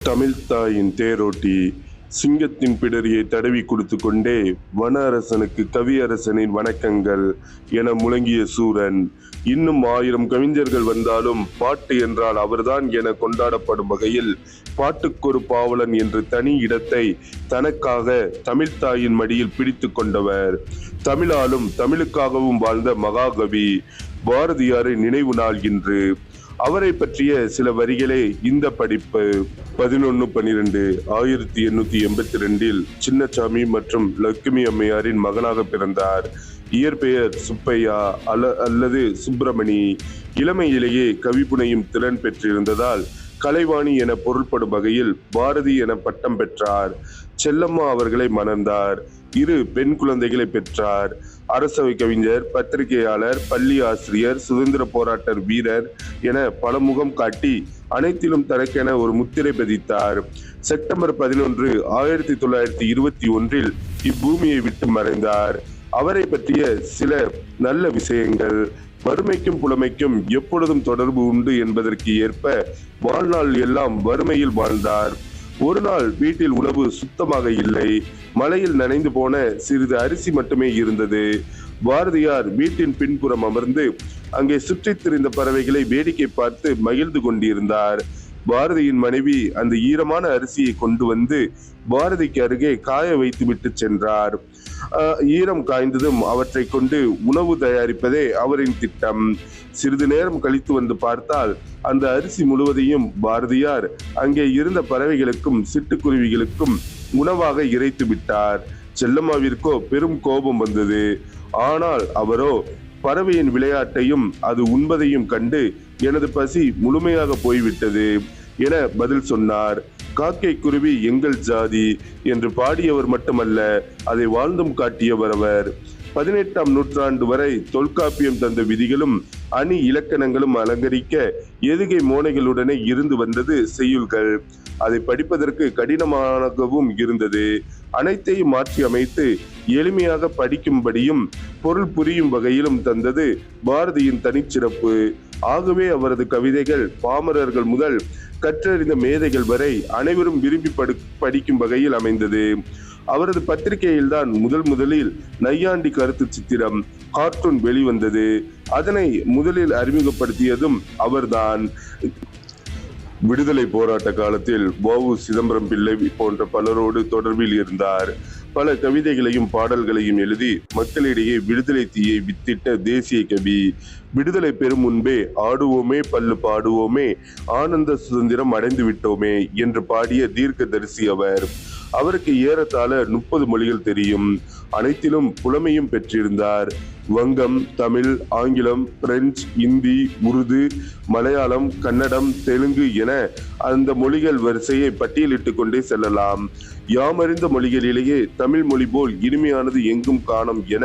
தமிழ் தாயின் தேரோட்டி சிங்கத்தின் பிடரியை தடவி கொடுத்து கொண்டே வன அரசனுக்கு கவியரசனின் வணக்கங்கள் என முழங்கிய சூரன் இன்னும் ஆயிரம் கவிஞர்கள் வந்தாலும் பாட்டு என்றால் அவர்தான் என கொண்டாடப்படும் வகையில் பாட்டுக்கொரு பாவலன் என்று தனி இடத்தை தனக்காக தமிழ்த்தாயின் மடியில் பிடித்து கொண்டவர். தமிழாலும் தமிழுக்காகவும் வாழ்ந்த மகாகவி பாரதியாரின் நினைவு நாள் இன்று. அவரை பற்றிய சில வரிகளை இந்த படிப்பு. பதினொன்னு பனிரெண்டு ஆயிரத்தி எண்ணூத்தி எண்பத்தி ரெண்டில் சின்னசாமி மற்றும் லட்சுமி அம்மையாரின் மகனாக பிறந்தார். இயற்பெயர் சுப்பையா அல்ல அல்லது சுப்பிரமணி. இளமையிலேயே கவி புனையும் திறன் பெற்றிருந்ததால் கலைவாணி என பொருள்படும் வகையில் பாரதி என பட்டம் பெற்றார். செல்லம்மா அவர்களை மணந்தார். இரு பெண் குழந்தைகளை பெற்றார். அரசவை கவிஞர் பத்திரிகையாளர் பள்ளி ஆசிரியர் சுதந்திர போராட்டர் வீரர் என பலமுகம் காட்டி அனைத்திலும் தனக்கென ஒரு முத்திரை பதித்தார். செப்டம்பர் பதினொன்று ஆயிரத்தி தொள்ளாயிரத்தி இருபத்தி ஒன்றில் இப்பூமியை விட்டு மறைந்தார். அவரை பற்றிய சில நல்ல விஷயங்கள். வறுமைக்கும் புலமைக்கும் எப்பொழுதும் தொடர்பு உண்டு என்பதற்கு ஏற்ப வாழ்நாள் எல்லாம் வறுமையில் வாழ்ந்தார். ஒரு நாள் வீட்டில் உணவு சுத்தமாக இல்லை. மலையில் நனைந்து போன சிறிது அரிசி மட்டுமே இருந்தது. பாரதியார் வீட்டின் பின்புறம் அமர்ந்து அங்கே சுற்றித் திரிந்த பறவைகளை வேடிக்கை பார்த்து மகிழ்ந்து கொண்டிருந்தார். பாரதியின் மனைவி அந்த ஈரமான அரிசியை கொண்டு வந்து பாரதிக்கு அருகே காய வைத்து விட்டு சென்றார். ஈரம் காய்ந்ததும் அவற்றை கொண்டு உணவு தயாரிப்பதே அவரின் திட்டம். சிறிது நேரம் கழித்து வந்து பார்த்தால் அந்த அரிசி முழுவதையும் பாரதியார் அங்கே இருந்த பறவைகளுக்கும் சிட்டுக்குருவிகளுக்கும் உணவாக இறைத்து விட்டார். செல்லம்மாவிற்கோ பெரும் கோபம் வந்தது. ஆனால் அவரோ பறவையின் விளையாட்டையும் அது உண்பதையும் கண்டு எனது பசி முழுமையாக போய்விட்டது. என பதில் சொன்னார். காக்கை குருவி எங்கள் ஜாதி என்று பாடியவர் மட்டுமல்ல அதை வாழ்ந்தும் காட்டியவர் அவர். பதினெட்டாம் நூற்றாண்டு வரை தொல்காப்பியம் தந்த விதிகளும் அணி இலக்கணங்களும் அலங்கரிக்க எதுகை மோனைகளுடனே இருந்து வந்தது செய்யுள்கள். அதை படிப்பதற்கு கடினமாகவும் இருந்தது. அனைத்தையும் மாற்றி அமைத்து எளிமையாக படிக்கும்படியும் பொருள் புரியும் வகையிலும் தந்தது பாரதியின் தனிச்சிறப்பு. ஆகவே அவரது கவிதைகள் பாமரர்கள் முதல் கற்றறிந்த மேதைகள் வரை அனைவரும் விரும்பி படு படிக்கும் வகையில் அமைந்தது. அவரது பத்திரிகையில்தான் முதல் முதலில் நையாண்டி கருத்து சித்திரம் கார்ட்டூன் வெளிவந்தது. அதனை முதலில் அறிமுகப்படுத்தியதும் அவர்தான். விடுதலை போராட்ட காலத்தில் வஉ சிதம்பரம் பிள்ளை போன்ற பலரோடு தொடர்பில் இருந்தார். பல கவிதைகளையும் பாடல்களையும் எழுதி மக்களிடையே விடுதலை தீயை வித்திட்ட தேசிய கவி. விடுதலை பெறும் முன்பே ஆடுவோமே பல்லு பாடுவோமே ஆனந்த சுதந்திரம் அடைந்து விட்டோமே என்று பாடிய தீர்க்கதரிசி அவர். அவருக்கு ஏறத்தாழ முப்பது மொழிகள் தெரியும். அனைத்திலும் புலமையும் பெற்றிருந்தார். வங்கம் தமிழ் ஆங்கிலம் பிரெஞ்சு இந்தி உருது மலையாளம் கன்னடம் தெலுங்கு என அந்த மொழிகள் வரிசையை பட்டியலிட்டு கொண்டே செல்லலாம். யாமறிந்த மொழிகளிலேயே தமிழ் மொழி போல் இனிமையானது எங்கும் காணும் என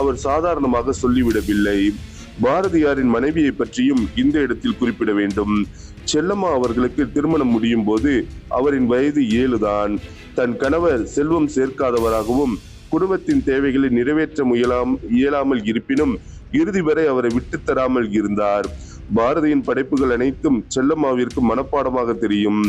அவர் சாதாரணமாக சொல்லிவிடவில்லை. பாரதியாரின் மனைவியை பற்றியும் இந்த இடத்தில் குறிப்பிட வேண்டும். செல்லம்மா அவர்களுக்கு திருமணம் முடியும் போது அவரின் வயது ஏழுதான். தன் கணவர் செல்வம் சேர்க்காதவராகவும் குடும்பத்தின் தேவைகளை நிறைவேற்ற முயலாம் இயலாமல் இருப்பினும் இறுதி வரை அவரை விட்டு தராமல் இருந்தார். பாரதியின் படைப்புகள் அனைத்தும் செல்லம்மாவிற்கு மனப்பாடமாக தெரியும்.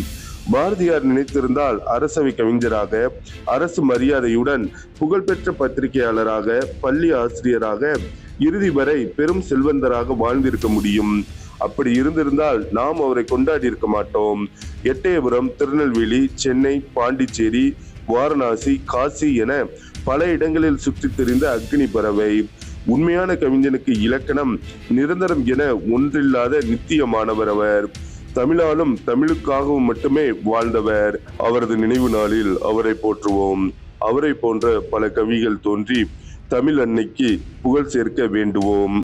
பாரதியார் நினைத்திருந்தால் அரசவை கவிஞராக அரசு மரியாதையுடன் புகழ்பெற்ற பத்திரிகையாளராக பள்ளி ஆசிரியராக இறுதி வரை பெரும் செல்வந்தராக வாழ்ந்திருக்க முடியும். அப்படி இருந்திருந்தால் நாம் அவரை கொண்டாடி இருக்க மாட்டோம். எட்டயபுரம் திருநெல்வேலி சென்னை பாண்டிச்சேரி வாரணாசி காசி என பல இடங்களில் சுற்றி தெரிந்த அக்னி பறவை. உண்மையான கவிஞனுக்கு இலக்கணம் நிரந்தரம் என ஒன்றில்லாத நித்தியமானவர் அவர். தமிழாலும் தமிழுக்காகவும் மட்டுமே வாழ்ந்தவர். அவரது நினைவு நாளில் அவரை போற்றுவோம். அவரை போன்ற பல கவிகள் தோன்றி தமிழ் அன்னைக்கு புகழ் சேர்க்க வேண்டுவோம்.